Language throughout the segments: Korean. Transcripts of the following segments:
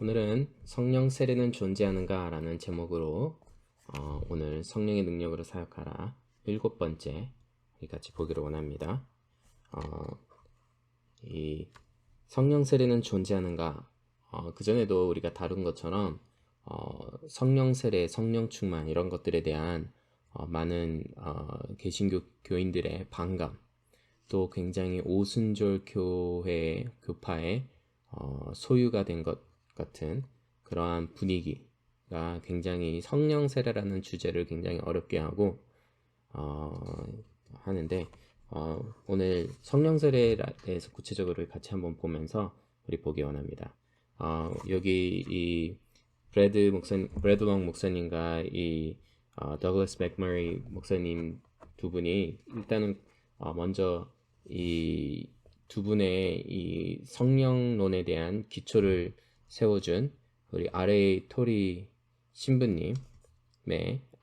오늘은 성령 세례는 존재하는가 라는 제목으로 어, 오늘 성령의 능력으로 사역하라 일곱 번째 우리 같이 보기를 원합니다. 어, 이 성령 세례는 존재하는가? 어, 그 전에도 우리가 다룬 것처럼 어, 성령 세례, 성령 충만 이런 것들에 대한 어, 많은 어, 개신교 교인들의 반감, 또 굉장히 오순절 교회 교파의 어, 소유가 된것 같은 그러한 분위기가 굉장히 성령 세례라는 주제를 굉장히 어렵게 하고 어, 하는데 어, 오늘 성령 세례에 대해서 구체적으로 같이 한번 보면서 우리 보기 원합니다. 어, 여기 이 브래드 목사 브래드 롱 목사님과 이 어, 더글라스 맥머리 목사님 두 분이 일단은 어, 먼저 이 두 분의 이 성령론에 대한 기초를 세워준 우리 아레이 토리 신부님의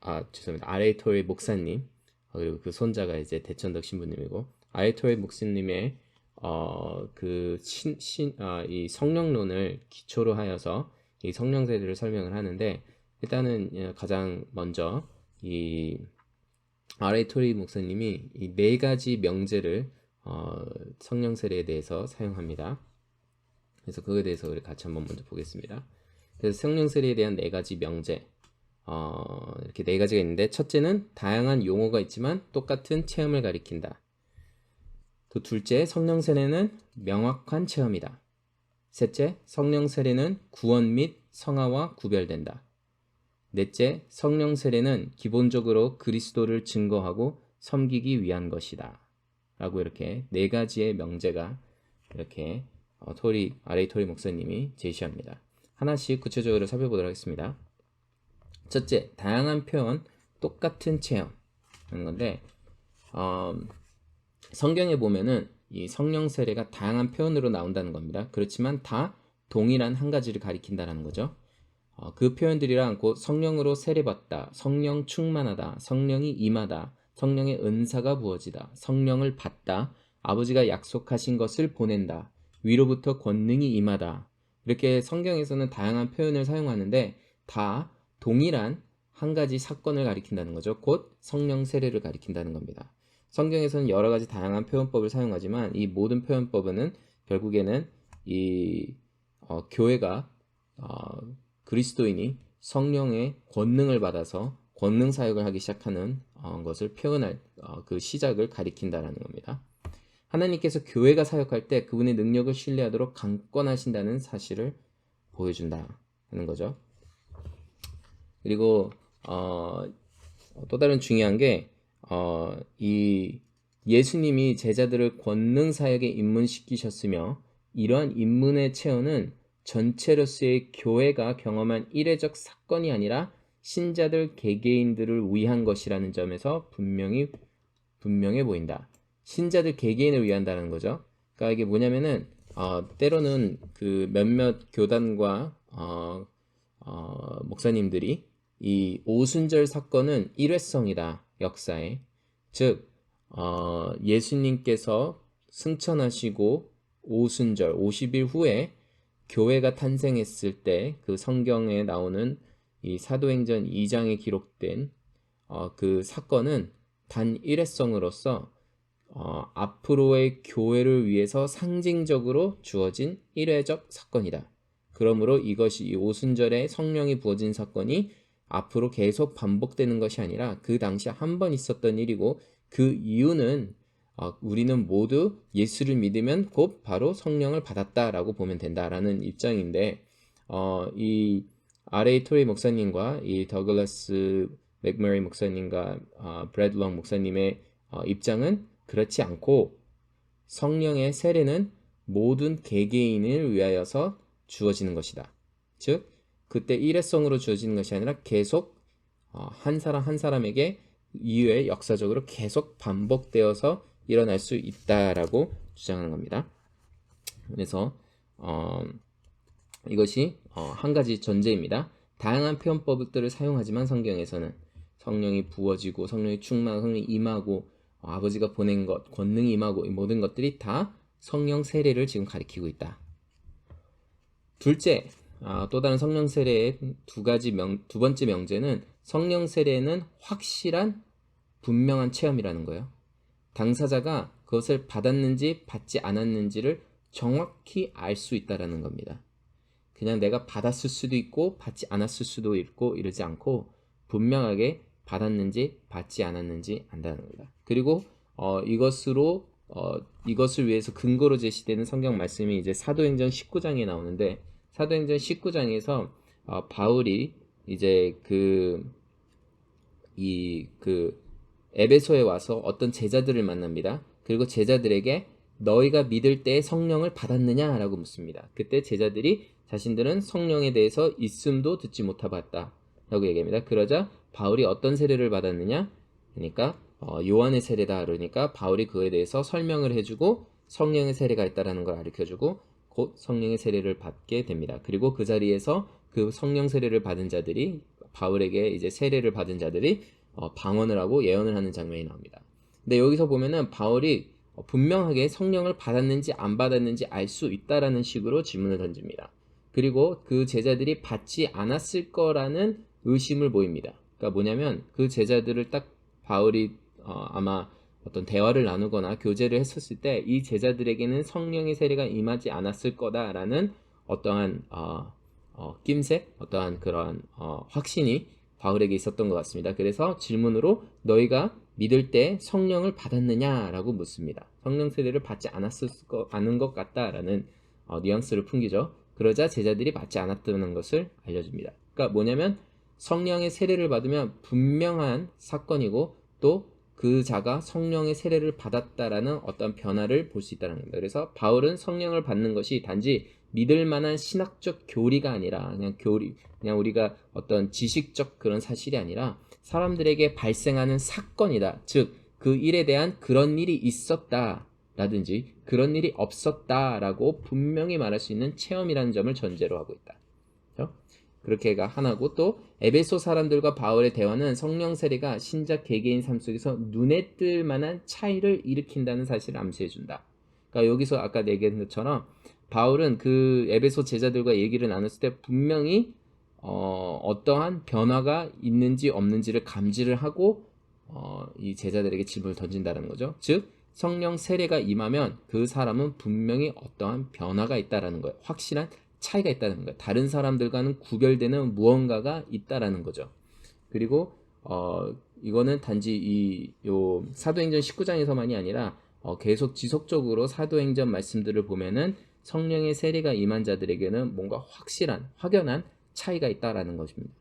아 죄송합니다 아레이 토리 목사님 어, 그리고 그 손자가 이제 대천덕 신부님이고 아레이 토리 목사님의 어그신신아이 성령론을 기초로 하여서 이 성령 세례를 설명을 하는데 일단은 예, 가장 먼저 이 아레이 토리 목사님이 이 네 가지 명제를 어, 성령 세례에 대해서 사용합니다. 그래서 그거에 대해서 우리 같이 한번 먼저 보겠습니다. 그래서 성령 세례에 대한 네 가지 명제 어, 이렇게 네 가지가 있는데 첫째는 다양한 용어가 있지만 똑같은 체험을 가리킨다. 또 둘째 성령 세례는 명확한 체험이다. 셋째 성령 세례는 구원 및 성화와 구별된다. 넷째 성령 세례는 기본적으로 그리스도를 증거하고 섬기기 위한 것이다. 라고 이렇게 네 가지의 명제가 이렇게 어, 토리 아레이 토리 목사님이 제시합니다. 하나씩 구체적으로 살펴보도록 하겠습니다. 첫째, 다양한 표현, 똑같은 체험 하는 건데 어, 성경에 보면은 이 성령 세례가 다양한 표현으로 나온다는 겁니다. 그렇지만 다 동일한 한 가지를 가리킨다는 거죠. 어, 그 표현들이랑 곧 성령으로 세례받다, 성령 충만하다, 성령이 임하다, 성령의 은사가 부어지다, 성령을 받다, 아버지가 약속하신 것을 보낸다, 위로부터 권능이 임하다. 이렇게 성경에서는 다양한 표현을 사용하는데 다 동일한 한 가지 사건을 가리킨다는 거죠. 곧 성령 세례를 가리킨다는 겁니다. 성경에서는 여러 가지 다양한 표현법을 사용하지만 이 모든 표현법은 결국에는 이 어, 교회가 어, 그리스도인이 성령의 권능을 받아서 권능 사역을 하기 시작하는 어, 것을 표현할 어, 그 시작을 가리킨다라는 겁니다. 하나님께서 교회가 사역할 때 그분의 능력을 신뢰하도록 강권하신다는 사실을 보여준다는 거죠. 그리고 어, 또 다른 중요한 게 어, 이 예수님이 제자들을 권능 사역에 입문시키셨으며 이러한 입문의 체험은 전체로서의 교회가 경험한 이례적 사건이 아니라 신자들 개개인들을 위한 것이라는 점에서 분명히 분명해 보인다. 신자들 개개인을 위한다는 거죠. 그러니까 이게 뭐냐면은 어, 때로는 그 몇몇 교단과 어, 어, 목사님들이 이 오순절 사건은 일회성이다 역사에 즉 어, 예수님께서 승천하시고 오순절 50일 후에 교회가 탄생했을 때 그 성경에 나오는 이 사도행전 2장에 기록된 어, 그 사건은 단 일회성으로서 어, 앞으로의 교회를 위해서 상징적으로 주어진 일회적 사건이다. 그러므로 이것이 이 오순절에 성령이 부어진 사건이 앞으로 계속 반복되는 것이 아니라 그 당시 한 번 있었던 일이고 그 이유는 어, 우리는 모두 예수를 믿으면 곧 바로 성령을 받았다라고 보면 된다라는 입장인데 어, 이 아레이 토리 목사님과 이 더글라스 맥머리 목사님과 어, 브래드롱 목사님의 어, 입장은 그렇지 않고 성령의 세례는 모든 개개인을 위하여서 주어지는 것이다. 즉 그때 일회성으로 주어지는 것이 아니라 계속 어, 한 사람 한 사람에게 이후에 역사적으로 계속 반복되어서 일어날 수 있다라고 주장하는 겁니다. 그래서 어, 이것이 어, 한 가지 전제입니다. 다양한 표현법들을 사용하지만 성경에서는 성령이 부어지고 성령이 충만하고 성령이 임하고 어, 아버지가 보낸 것, 권능이 임하고 이 모든 것들이 다 성령 세례를 지금 가리키고 있다. 둘째, 아, 또 다른 성령 세례의 두 가지 명, 두 번째 명제는 성령 세례는 확실한 분명한 체험이라는 거예요. 당사자가 그것을 받았는지 받지 않았는지를 정확히 알 수 있다라는 겁니다. 그냥 내가 받았을 수도 있고 받지 않았을 수도 있고 이러지 않고 분명하게 받았는지 받지 않았는지 안다는 겁니다. 그리고 어, 이것으로 어, 이것을 위해서 근거로 제시되는 성경 말씀이 이제 사도행전 19장에 나오는데 사도행전 19장에서 어, 바울이 이제 그이그 에베소에 와서 어떤 제자들을 만납니다. 그리고 제자들에게 너희가 믿을 때 성령을 받았느냐라고 묻습니다. 그때 제자들이 자신들은 성령에 대해서 있음도 듣지 못하봤다. 라고 얘기합니다. 그러자 바울이 어떤 세례를 받았느냐? 그러니까 어, 요한의 세례다. 그러니까 바울이 그에 대해서 설명을 해주고 성령의 세례가 있다라는 걸 가르쳐주고 곧 성령의 세례를 받게 됩니다. 그리고 그 자리에서 그 성령 세례를 받은 자들이 바울에게 이제 세례를 받은 자들이 어, 방언을 하고 예언을 하는 장면이 나옵니다. 근데 여기서 보면은 바울이 어, 분명하게 성령을 받았는지 안 받았는지 알 수 있다라는 식으로 질문을 던집니다. 그리고 그 제자들이 받지 않았을 거라는 의심을 보입니다. 그러니까 뭐냐면 그 제자들을 딱 바울이 어, 아마 어떤 대화를 나누거나 교제를 했었을 때 이 제자들에게는 성령의 세례가 임하지 않았을 거다라는 어떠한 어, 어, 낌새, 어떠한 그런 어, 확신이 바울에게 있었던 것 같습니다. 그래서 질문으로 너희가 믿을 때 성령을 받았느냐라고 묻습니다. 성령 세례를 받지 않았을 거, 않은 것 같다라는 어, 뉘앙스를 풍기죠. 그러자 제자들이 받지 않았다는 것을 알려줍니다. 그러니까 뭐냐면 성령의 세례를 받으면 분명한 사건이고 또 그 자가 성령의 세례를 받았다라는 어떤 변화를 볼 수 있다는 겁니다. 그래서 바울은 성령을 받는 것이 단지 믿을 만한 신학적 교리가 아니라 그냥 교리, 그냥 우리가 어떤 지식적 그런 사실이 아니라 사람들에게 발생하는 사건이다. 즉, 그 일에 대한 그런 일이 있었다. 라든지 그런 일이 없었다라고 분명히 말할 수 있는 체험이라는 점을 전제로 하고 있다. 그렇게가 하나고 또 에베소 사람들과 바울의 대화는 성령 세례가 신작 개개인 삶 속에서 눈에 뜰 만한 차이를 일으킨다는 사실을 암시해 준다. 그러니까 여기서 아까 얘기한 것처럼 바울은 그 에베소 제자들과 얘기를 나눴을 때 분명히 어, 어떠한 변화가 있는지 없는지를 감지를 하고 어, 이 제자들에게 질문을 던진다는 거죠. 즉 성령 세례가 임하면 그 사람은 분명히 어떠한 변화가 있다라는 거예요. 확실한 차이가 있다는 거예요. 다른 사람들과는 구별되는 무언가가 있다라는 거죠. 그리고 어, 이거는 단지 이 요 사도행전 19장에서만이 아니라 어, 계속 지속적으로 사도행전 말씀들을 보면은 성령의 세례가 임한 자들에게는 뭔가 확실한 확연한 차이가 있다라는 것입니다.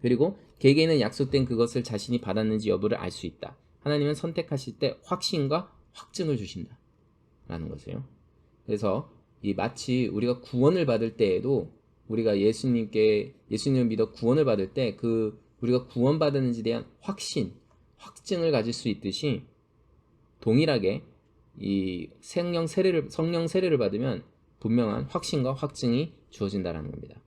그리고 개개인은 약속된 그것을 자신이 받았는지 여부를 알 수 있다. 하나님은 선택하실 때 확신과 확증을 주신다. 라는 것이에요. 그래서 이 마치 우리가 구원을 받을 때에도 우리가 예수님께 예수님을 믿어 구원을 받을 때 그 우리가 구원받았는지에 대한 확신, 확증을 가질 수 있듯이 동일하게 이 생령 세례를 성령 세례를 받으면 분명한 확신과 확증이 주어진다라는 겁니다.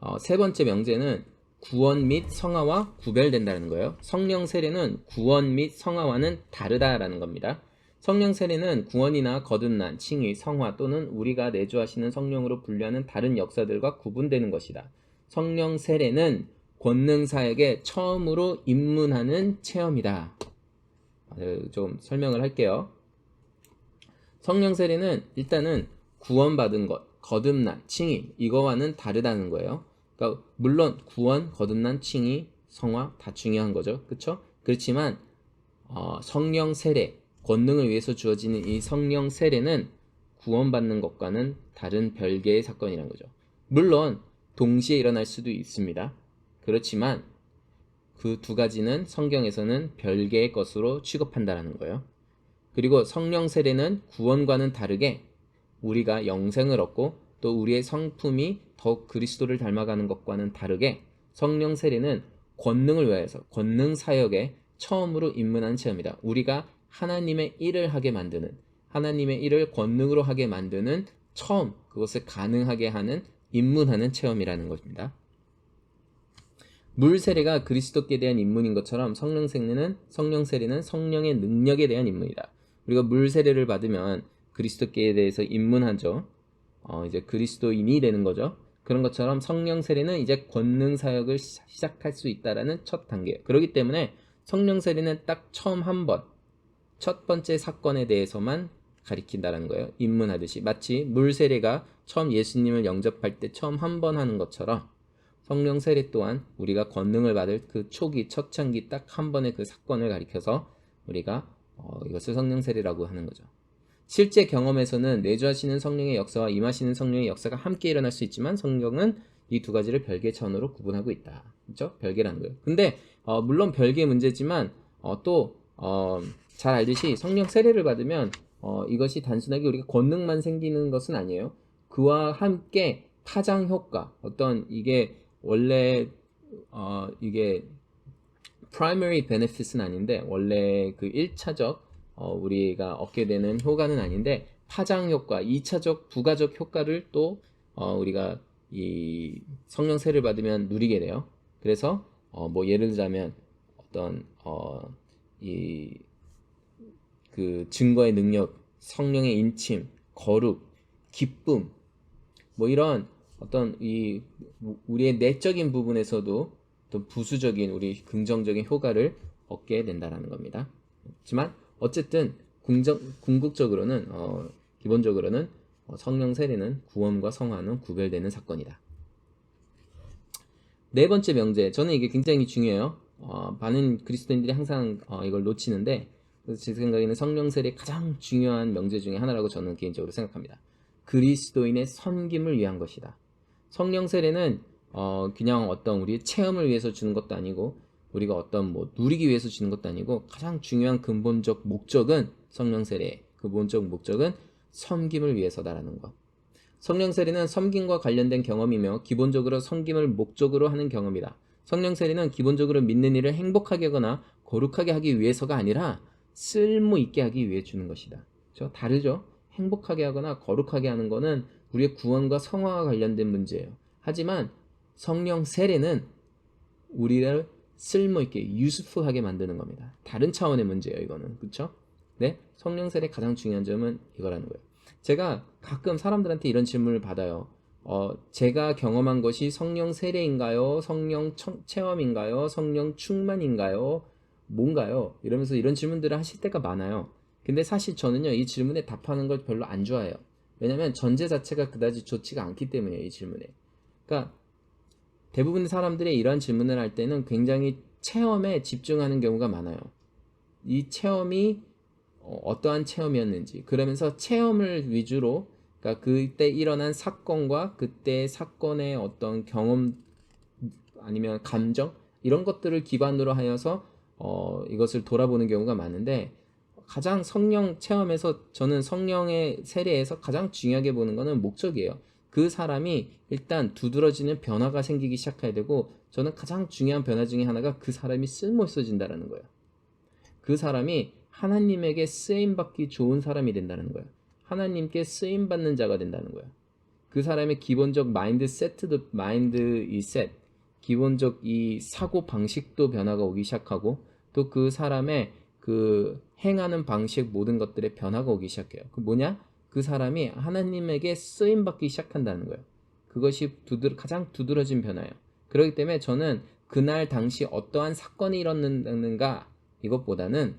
어, 세 번째 명제는 구원 및 성화와 구별된다는 거예요. 성령 세례는 구원 및 성화와는 다르다라는 겁니다. 성령 세례는 구원이나 거듭난, 칭의, 성화 또는 우리가 내주하시는 성령으로 분류하는 다른 역사들과 구분되는 것이다. 성령 세례는 권능사에게 처음으로 입문하는 체험이다. 좀 설명을 할게요. 성령 세례는 일단은 구원받은 것, 거듭난, 칭의 이거와는 다르다는 거예요. 그러니까 물론 구원, 거듭난, 칭의, 성화 다 중요한 거죠. 그렇죠? 그렇지만 어, 성령 세례, 권능을 위해서 주어지는 이 성령 세례는 구원받는 것과는 다른 별개의 사건이라는 거죠. 물론 동시에 일어날 수도 있습니다. 그렇지만 그 두 가지는 성경에서는 별개의 것으로 취급한다라는 거예요. 그리고 성령 세례는 구원과는 다르게 우리가 영생을 얻고 또 우리의 성품이 더 그리스도를 닮아가는 것과는 다르게 성령 세례는 권능을 위해서 권능 사역에 처음으로 입문한 체험이다. 우리가 하나님의 일을 하게 만드는 하나님의 일을 권능으로 하게 만드는 처음 그것을 가능하게 하는 입문하는 체험이라는 것입니다. 물 세례가 그리스도께 대한 입문인 것처럼 성령 세례는 성령 세례는 성령의 능력에 대한 입문이다. 우리가 물 세례를 받으면 그리스도께에 대해서 입문하죠. 어, 이제 그리스도인이 되는 거죠. 그런 것처럼 성령 세례는 이제 권능 사역을 시- 시작할 수 있다라는 첫 단계. 그렇기 때문에 성령 세례는 딱 처음 한 번, 첫 번째 사건에 대해서만 가리킨다는 거예요. 입문하듯이 마치 물 세례가 처음 예수님을 영접할 때 처음 한 번 하는 것처럼 성령 세례 또한 우리가 권능을 받을 그 초기 첫창기 딱 한 번의 그 사건을 가리켜서 우리가 어, 이것을 성령 세례라고 하는 거죠. 실제 경험에서는 내주하시는 성령의 역사와 임하시는 성령의 역사가 함께 일어날 수 있지만 성경은 이 두 가지를 별개 차원으로 구분하고 있다. 그렇죠? 별개라는 거예요. 근데 어, 물론 별개의 문제지만 어, 또 어, 잘 알듯이 성령 세례를 받으면 어, 이것이 단순하게 우리가 권능만 생기는 것은 아니에요. 그와 함께 타장 효과, 어떤 이게 원래 어, 이게 primary benefit은 아닌데 원래 그 1차적 어, 우리가 얻게 되는 효과는 아닌데 파장 효과, 2차적 부가적 효과를 또 어, 우리가 이 성령 세를 받으면 누리게 돼요. 그래서 어, 뭐 예를 들자면 어떤 어, 이 그 증거의 능력, 성령의 인침, 거룩, 기쁨, 뭐 이런 어떤 이 우리의 내적인 부분에서도 또 부수적인 우리 긍정적인 효과를 얻게 된다라는 겁니다. 하지만 어쨌든 궁정, 궁극적으로는 어, 기본적으로는 어, 성령 세례는 구원과 성화는 구별되는 사건이다. 네 번째 명제, 저는 이게 굉장히 중요해요. 어, 많은 그리스도인들이 항상 어, 이걸 놓치는데 제 생각에는 성령 세례 가장 중요한 명제 중에 하나라고 저는 개인적으로 생각합니다. 그리스도인의 선김을 위한 것이다. 성령 세례는 어, 그냥 어떤 우리의 체험을 위해서 주는 것도 아니고 우리가 어떤 뭐 누리기 위해서 주는 것도 아니고 가장 중요한 근본적 목적은 성령 세례 근본적 목적은 섬김을 위해서다라는 것. 성령 세례는 섬김과 관련된 경험이며 기본적으로 섬김을 목적으로 하는 경험이다. 성령 세례는 기본적으로 믿는 이를 행복하게 하거나 거룩하게 하기 위해서가 아니라 쓸모 있게 하기 위해 주는 것이다. 저 다르죠? 행복하게 하거나 거룩하게 하는 거는 우리의 구원과 성화와 관련된 문제예요. 하지만 성령 세례는 우리를 쓸모 있게 유스풀하게 만드는 겁니다. 다른 차원의 문제예요, 이거는. 그렇죠? 네? 성령 세례 가장 중요한 점은 이거라는 거예요. 제가 가끔 사람들한테 이런 질문을 받아요. 어, 제가 경험한 것이 성령 세례인가요? 성령 청- 체험인가요? 성령 충만인가요? 뭔가요? 이러면서 이런 질문들을 하실 때가 많아요. 근데 사실 저는요, 이 질문에 답하는 걸 별로 안 좋아해요. 왜냐면 전제 자체가 그다지 좋지가 않기 때문이에요, 이 질문에. 그러니까 대부분 사람들이 이런 질문을 할 때는 굉장히 체험에 집중하는 경우가 많아요. 이 체험이 어, 어떠한 체험이었는지 그러면서 체험을 위주로 그러니까 그때 일어난 사건과 그때 사건의 어떤 경험 아니면 감정 이런 것들을 기반으로 하여서 어, 이것을 돌아보는 경우가 많은데 가장 성령 체험에서 저는 성령의 세례에서 가장 중요하게 보는 거는 목적이에요. 그 사람이 일단 두드러지는 변화가 생기기 시작해야 되고 저는 가장 중요한 변화 중에 하나가 그 사람이 쓸모 있어진다라는 거예요. 그 사람이 하나님에게 쓰임 받기 좋은 사람이 된다는 거예요. 하나님께 쓰임 받는 자가 된다는 거예요. 그 사람의 기본적 마인드 세트도 마인드 이 셋, 기본적 이 사고 방식도 변화가 오기 시작하고 또 그 사람의 그 행하는 방식 모든 것들의 변화가 오기 시작해요. 그 뭐냐? 그 사람이 하나님에게 쓰임 받기 시작한다는 거예요. 그것이 두드, 가장 두드러진 변화예요. 그렇기 때문에 저는 그날 당시 어떠한 사건이 일어났는가 이것보다는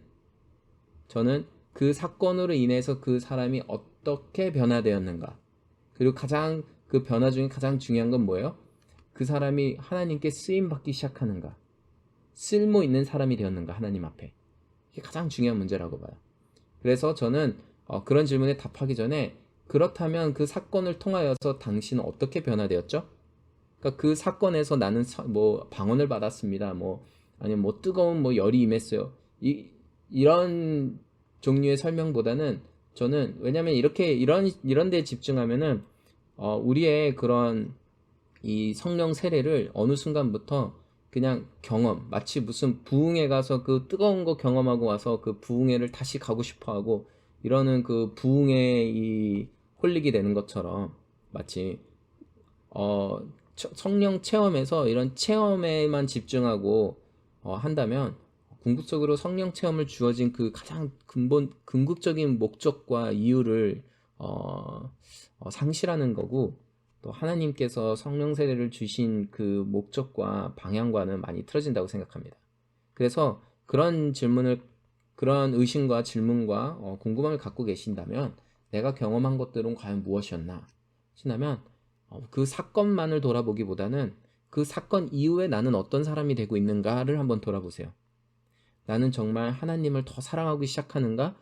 저는 그 사건으로 인해서 그 사람이 어떻게 변화되었는가 그리고 가장 그 변화 중에 가장 중요한 건 뭐예요? 그 사람이 하나님께 쓰임 받기 시작하는가 쓸모 있는 사람이 되었는가 하나님 앞에 이게 가장 중요한 문제라고 봐요. 그래서 저는 어, 그런 질문에 답하기 전에 그렇다면 그 사건을 통하여서 당신은 어떻게 변화되었죠? 그러니까 그 사건에서 나는 사- 뭐 방언을 받았습니다. 뭐 아니면 뭐 뜨거운 뭐 열이 임했어요. 이 이런 종류의 설명보다는 저는 왜냐면 이렇게 이런 이런 데 집중하면은 어, 우리의 그런 이 성령 세례를 어느 순간부터 그냥 경험 마치 무슨 부흥회 가서 그 뜨거운 거 경험하고 와서 그 부흥회를 다시 가고 싶어 하고 이러는 그 부흥회 이 홀리게 되는 것처럼 마치 어 처- 성령 체험에서 이런 체험에만 집중하고 어, 한다면 궁극적으로 성령 체험을 주어진 그 가장 근본 궁극적인 목적과 이유를 어, 어, 상실하는 거고 또 하나님께서 성령 세례를 주신 그 목적과 방향과는 많이 틀어진다고 생각합니다. 그래서 그런 질문을 그런 의심과 질문과 어, 궁금함을 갖고 계신다면 내가 경험한 것들은 과연 무엇이었나 신다면 어, 그 사건만을 돌아보기보다는 그 사건 이후에 나는 어떤 사람이 되고 있는가를 한번 돌아보세요. 나는 정말 하나님을 더 사랑하기 시작하는가?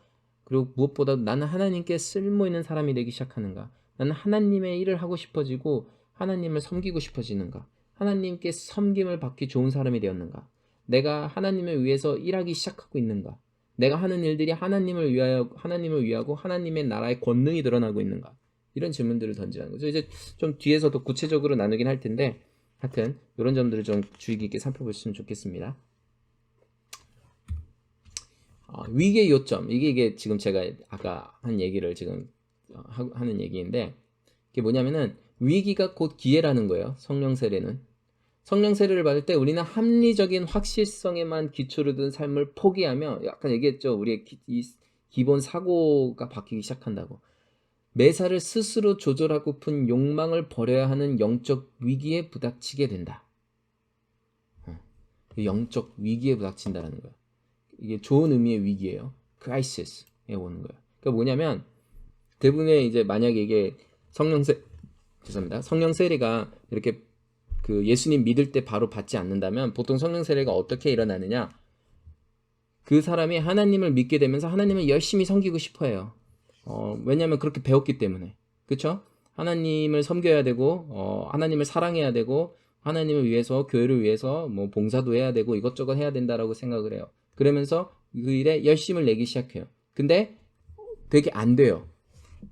그리고 무엇보다 나는 하나님께 쓸모 있는 사람이 되기 시작하는가? 나는 하나님의 일을 하고 싶어지고 하나님을 섬기고 싶어지는가? 하나님께 섬김을 받기 좋은 사람이 되었는가? 내가 하나님을 위해서 일하기 시작하고 있는가? 내가 하는 일들이 하나님을 위하여 하나님을 위하고 하나님의 나라의 권능이 드러나고 있는가? 이런 질문들을 던지라는 거죠. 이제 좀 뒤에서도 구체적으로 나누긴 할 텐데 하여튼 이런 점들을 좀 주의 깊게 살펴보시면 좋겠습니다. 어, 위기의 요점 이게 이게 지금 제가 아까 한 얘기를 지금 어, 하, 하는 얘기인데 이게 뭐냐면은 위기가 곧 기회라는 거예요. 성령 세례는 성령 세례를 받을 때 우리는 합리적인 확실성에만 기초를 둔 삶을 포기하며 약간 얘기했죠. 우리의 기, 이, 기본 사고가 바뀌기 시작한다고. 매사를 스스로 조절하고픈 욕망을 버려야 하는 영적 위기에 부닥치게 된다. 어, 영적 위기에 부닥친다라는 거야. 이게 좋은 의미의 위기예요. 크라이시스에 오는 거예요. 그러니까 뭐냐면 대부분의 이제 만약에 이게 성령세 죄송합니다. 성령 세례가 이렇게 그 예수님 믿을 때 바로 받지 않는다면 보통 성령 세례가 어떻게 일어나느냐? 그 사람이 하나님을 믿게 되면서 하나님을 열심히 섬기고 싶어 해요. 어, 왜냐하면 그렇게 배웠기 때문에 그렇죠? 하나님을 섬겨야 되고 어, 하나님을 사랑해야 되고 하나님을 위해서 교회를 위해서 뭐 봉사도 해야 되고 이것저것 해야 된다라고 생각을 해요. 그러면서 그 일에 열심을 내기 시작해요. 근데 되게 안 돼요.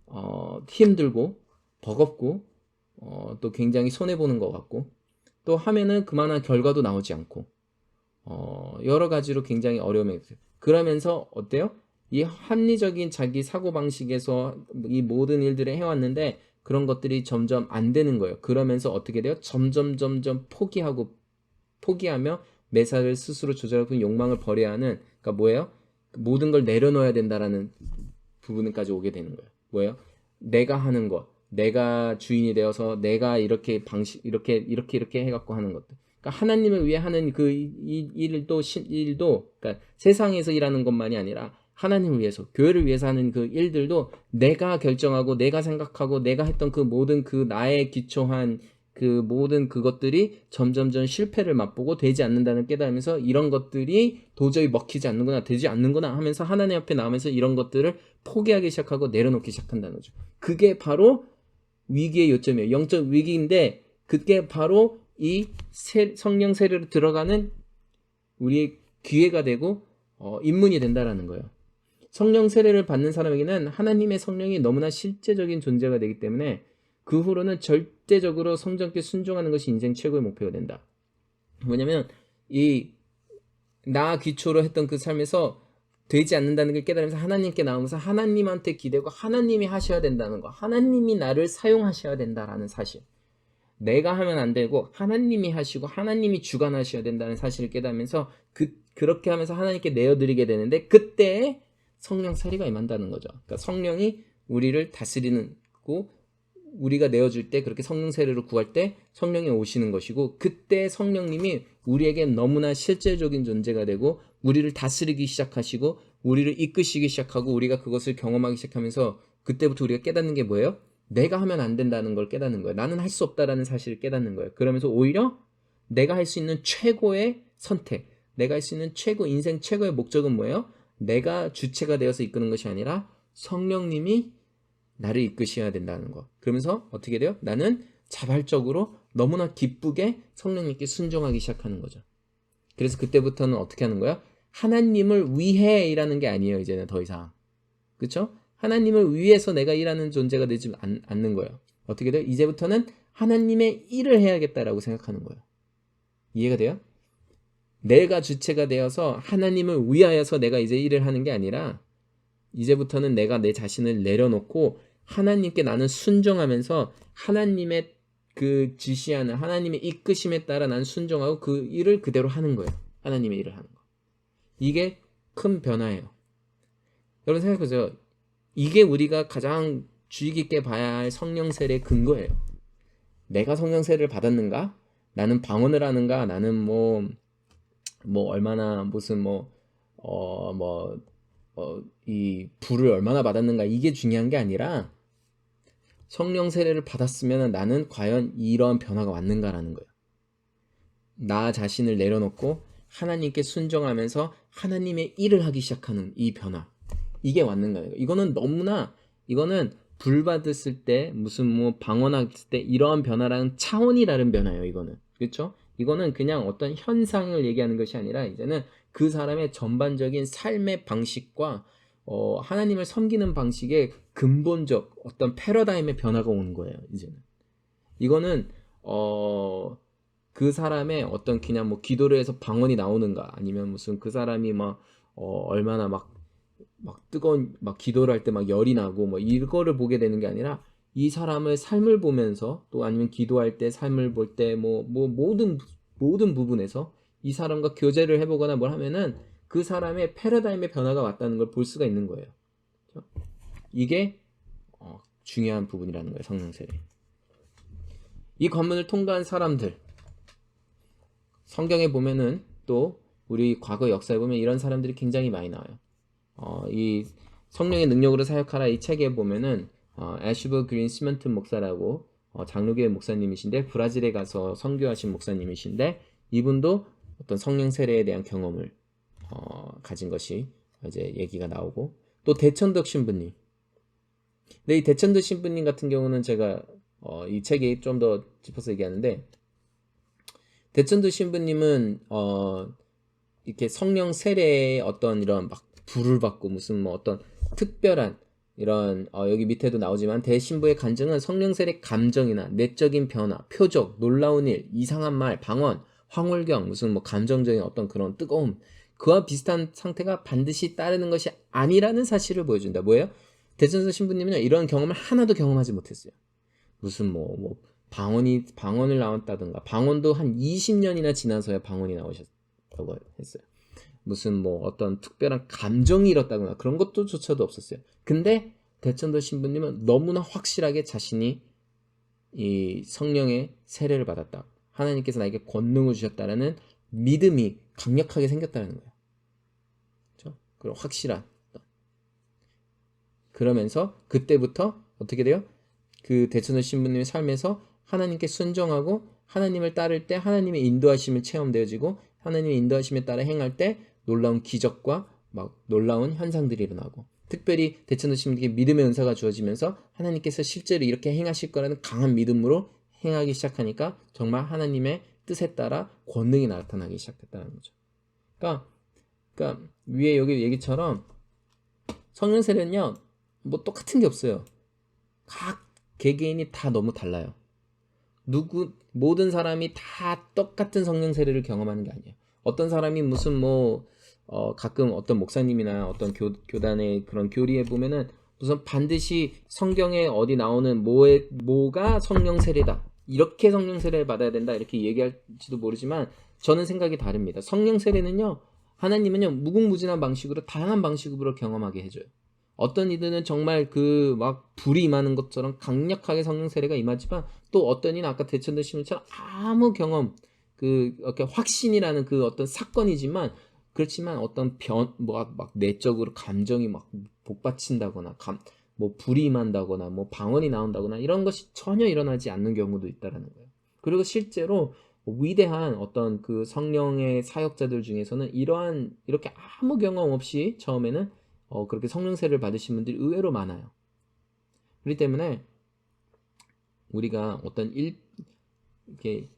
어, 힘들고 버겁고 어, 또 굉장히 손해 보는 것 같고 또 하면은 그만한 결과도 나오지 않고 어, 여러 가지로 굉장히 있어요. 그러면서 어때요? 이 합리적인 자기 사고 방식에서 이 모든 일들을 해왔는데 그런 것들이 점점 안 되는 거예요. 그러면서 어떻게 돼요? 점점 점점 포기하고 포기하며 매사를 스스로 조절하고 욕망을 버려야 하는 그러니까 뭐예요? 모든 걸 내려놓아야 된다라는 부분까지 오게 되는 거예요. 뭐예요? 내가 하는 것, 내가 주인이 되어서 내가 이렇게 방식 이렇게 이렇게 이렇게 해갖고 하는 것들. 그러니까 하나님을 위해 하는 그 이, 일도 시, 일도 그러니까 세상에서 일하는 것만이 아니라 하나님을 위해서 교회를 위해서 하는 그 일들도 내가 결정하고 내가 생각하고 내가 했던 그 모든 그 나에 기초한 그 모든 그것들이 점점점 실패를 맛보고 되지 않는다는 깨달으면서 이런 것들이 도저히 먹히지 않는구나 되지 않는구나 하면서 하나님 앞에 나오면서 이런 것들을 포기하기 시작하고 내려놓기 시작한다는 거죠. 그게 바로 위기의 요점이에요. 영적 위기인데 그게 바로 이 세, 성령 세례로 들어가는 우리의 기회가 되고 어, 입문이 된다라는 거예요. 성령 세례를 받는 사람에게는 하나님의 성령이 너무나 실제적인 존재가 되기 때문에 그 후로는 절대적으로 성전께 순종하는 것이 인생 최고의 목표가 된다. 뭐냐면 이 나 기초로 했던 그 삶에서 되지 않는다는 걸 깨달으면서 하나님께 나오면서 하나님한테 기대고 하나님이 하셔야 된다는 거. 하나님이 나를 사용하셔야 된다라는 사실. 내가 하면 안 되고 하나님이 하시고 하나님이 주관하셔야 된다는 사실을 깨달으면서 그 그렇게 하면서 하나님께 내어드리게 되는데 그때 성령 세례가 임한다는 거죠. 그러니까 성령이 우리를 다스리는 고 우리가 내어줄 때 그렇게 성령 세례를 구할 때 성령이 오시는 것이고 그때 성령님이 우리에게 너무나 실제적인 존재가 되고 우리를 다스리기 시작하시고 우리를 이끄시기 시작하고 우리가 그것을 경험하기 시작하면서 그때부터 우리가 깨닫는 게 뭐예요? 내가 하면 안 된다는 걸 깨닫는 거예요. 나는 할 수 없다라는 사실을 깨닫는 거예요. 그러면서 오히려 내가 할 수 있는 최고의 선택, 내가 할 수 있는 최고 인생 최고의 목적은 뭐예요? 내가 주체가 되어서 이끄는 것이 아니라 성령님이 나를 이끄셔야 된다는 거. 그러면서 어떻게 돼요? 나는 자발적으로 너무나 기쁘게 성령님께 순종하기 시작하는 거죠. 그래서 그때부터는 어떻게 하는 거야? 하나님을 위해 일하는 게 아니에요. 이제는 더 이상. 그렇죠? 하나님을 위해서 내가 일하는 존재가 되지 않, 않는 거예요. 어떻게 돼요? 이제부터는 하나님의 일을 해야겠다라고 생각하는 거예요. 이해가 돼요? 내가 주체가 되어서 하나님을 위하여서 내가 이제 일을 하는 게 아니라 이제부터는 내가 내 자신을 내려놓고 하나님께 나는 순종하면서 하나님의 그 지시하는 하나님의 이끄심에 따라 난 순종하고 그 일을 그대로 하는 거예요. 하나님의 일을 하는 거. 이게 큰 변화예요. 여러분 생각해보세요. 이게 우리가 가장 주의 깊게 봐야 할 성령 세례의 근거예요. 내가 성령 세례를 받았는가? 나는 방언을 하는가? 나는 뭐, 뭐, 얼마나, 무슨 뭐, 어, 뭐, 어, 이 불을 얼마나 받았는가? 이게 중요한 게 아니라 성령 세례를 받았으면 나는 과연 이런 변화가 왔는가라는 거예요. 나 자신을 내려놓고 하나님께 순종하면서 하나님의 일을 하기 시작하는 이 변화. 이게 왔는가요? 이거는 너무나 이거는 불 받았을 때 무슨 뭐 방언했을 때 이러한 변화랑 차원이 다른 변화예요. 이거는 그렇죠? 이거는 그냥 어떤 현상을 얘기하는 것이 아니라 이제는 그 사람의 전반적인 삶의 방식과 어, 하나님을 섬기는 방식의 근본적 어떤 패러다임의 변화가 오는 거예요. 이제는 이거는 어, 그 사람의 어떤 그냥 뭐 기도를 해서 방언이 나오는가 아니면 무슨 그 사람이 막 어, 얼마나 막 막 뜨거운 막 기도를 할 때 막 열이 나고 뭐 이거를 보게 되는 게 아니라 이 사람의 삶을 보면서 또 아니면 기도할 때 삶을 볼 때 뭐뭐 모든 모든 부분에서 이 사람과 교제를 해보거나 뭘 하면은 그 사람의 패러다임의 변화가 왔다는 걸 볼 수가 있는 거예요. 그렇죠? 이게 어, 중요한 부분이라는 거예요. 성령 세례. 이 관문을 통과한 사람들 성경에 보면은 또 우리 과거 역사에 보면 이런 사람들이 굉장히 많이 나와요. 어, 이 성령의 능력으로 사역하라 이 책에 보면은 어, 애슈버 그린 시먼트 목사라고 어, 장로교회 목사님이신데 브라질에 가서 선교하신 목사님이신데 이분도 어떤 성령 세례에 대한 경험을 어, 가진 것이 이제 얘기가 나오고 또 대천덕 신부님. 근데 이 대천덕 신부님 같은 경우는 제가 어, 이 책에 좀 더 짚어서 얘기하는데 대천덕 신부님은 어, 이렇게 성령 세례의 어떤 이런 막 불을 받고 무슨 뭐 어떤 특별한 이런 어, 여기 밑에도 나오지만 대신부의 간증은 성령 세례 감정이나 내적인 변화, 표적, 놀라운 일, 이상한 말, 방언, 황홀경, 무슨 뭐 감정적인 어떤 그런 뜨거움 그와 비슷한 상태가 반드시 따르는 것이 아니라는 사실을 보여준다. 뭐예요? 대천서 신부님은요 이런 경험을 하나도 경험하지 못했어요. 무슨 뭐, 뭐 방언이 방언을 나왔다든가 방언도 한 20년이나 지나서야 방언이 나오셨다고 했어요. 무슨 뭐 어떤 특별한 감정이 일었다거나 그런 것도 조차도 없었어요. 근데 대천도 신부님은 너무나 확실하게 자신이 이 성령의 세례를 받았다. 하나님께서 나에게 권능을 주셨다라는 믿음이 강력하게 생겼다는 거예요. 그렇죠? 그런 확실한. 그러면서 그때부터 어떻게 돼요? 그 대천도 신부님의 삶에서 하나님께 순종하고 하나님을 따를 때 하나님의 인도하심을 체험되어지고 하나님의 인도하심에 따라 행할 때 놀라운 기적과 막 놀라운 현상들이 일어나고 특별히 대천도 신부님께 믿음의 은사가 주어지면서 하나님께서 실제로 이렇게 행하실 거라는 강한 믿음으로 행하기 시작하니까 정말 하나님의 뜻에 따라 권능이 나타나기 시작했다는 거죠. 그러니까, 그러니까 위에 여기 얘기처럼 성령 세례는요 뭐 똑같은 게 없어요. 각 개개인이 다 너무 달라요. 누구 모든 사람이 다 똑같은 성령 세례를 경험하는 게 아니에요. 어떤 사람이 무슨 뭐 어, 가끔 어떤 목사님이나 어떤 교, 교단의 그런 교리에 보면은 우선 반드시 성경에 어디 나오는 뭐에 뭐가 성령 세례다 이렇게 성령 세례를 받아야 된다 이렇게 얘기할지도 모르지만 저는 생각이 다릅니다. 성령 세례는요 하나님은요 무궁무진한 방식으로 다양한 방식으로 경험하게 해 줘요. 어떤 이들은 정말 그 막 불이 임하는 것처럼 강력하게 성령 세례가 임하지만 또 어떤 이는 아까 대천도 신부처럼 아무 경험 그 이렇게 확신이라는 그 어떤 사건이지만 그렇지만 어떤 변, 뭐, 막 내적으로 감정이 막 복받친다거나, 감, 뭐 불이 임한다거나, 뭐 방언이 나온다거나, 이런 것이 전혀 일어나지 않는 경우도 있다라는 거예요. 그리고 실제로 위대한 어떤 그 성령의 사역자들 중에서는 이러한, 이렇게 아무 경험 없이 처음에는 어, 그렇게 성령세를 받으신 분들이 의외로 많아요. 그렇기 때문에 우리가 어떤 일, 이렇게,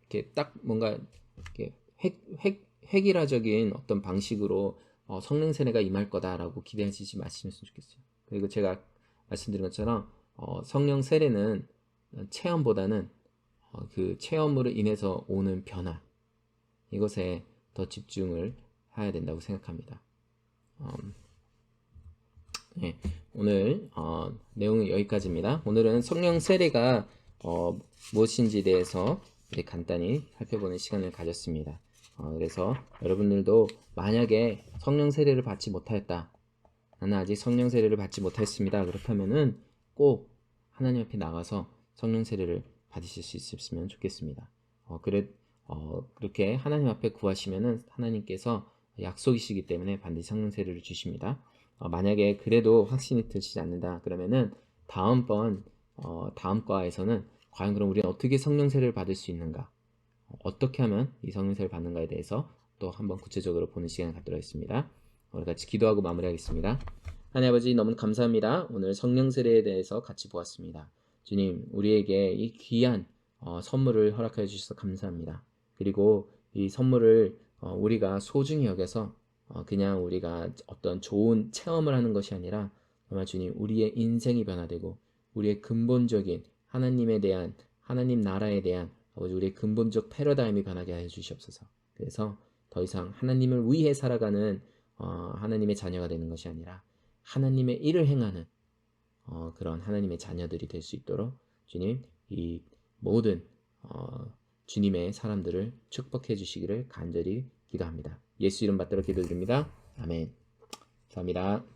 이렇게 딱 뭔가, 이렇게 획, 획, 획일화적인 어떤 방식으로 어, 성령 세례가 임할 거다라고 기대하시지 마시면 좋겠어요. 그리고 제가 말씀드린 것처럼 어, 성령 세례는 체험보다는 어, 그 체험으로 인해서 오는 변화 이것에 더 집중을 해야 된다고 생각합니다. 음, 네, 오늘 어, 내용은 여기까지입니다. 오늘은 성령 세례가 어, 무엇인지에 대해서 간단히 살펴보는 시간을 가졌습니다. 어, 그래서 여러분들도 만약에 성령 세례를 받지 못하였다. 나는 아직 성령 세례를 받지 못했습니다. 그렇다면은 꼭 하나님 앞에 나가서 성령 세례를 받으실 수 있으면 좋겠습니다. 어, 그래 어, 그렇게 하나님 앞에 구하시면은 하나님께서 약속이시기 때문에 반드시 성령 세례를 주십니다. 어, 만약에 그래도 확신이 드시지 않는다 그러면은 다음번 어, 다음 과에서는 과연 그럼 우리는 어떻게 성령 세례를 받을 수 있는가? 어, 어떻게 하면 이 성령 세례를 받는가에 대해서 또 한번 구체적으로 보는 시간을 갖도록 하겠습니다. 우리 같이 기도하고 마무리하겠습니다. 하나님 아버지 너무 감사합니다. 오늘 성령 세례에 대해서 같이 보았습니다. 주님, 우리에게 이 귀한 어, 선물을 허락하여 주셔서 감사합니다. 그리고 이 선물을 어, 우리가 소중히 여겨서 어, 그냥 우리가 어떤 좋은 체험을 하는 것이 아니라 정말 주님 우리의 인생이 변화되고 우리의 근본적인 하나님에 대한 하나님 나라에 대한 아버지 우리의 근본적 패러다임이 변하게 하여 주시옵소서. 그래서 더 이상 하나님을 위해 살아가는 어, 하나님의 자녀가 되는 것이 아니라 하나님의 일을 행하는 어, 그런 하나님의 자녀들이 될 수 있도록 주님 이 모든 어, 주님의 사람들을 축복해 주시기를 간절히 기도합니다. 예수 이름 받들어 기도드립니다. 아멘. 감사합니다.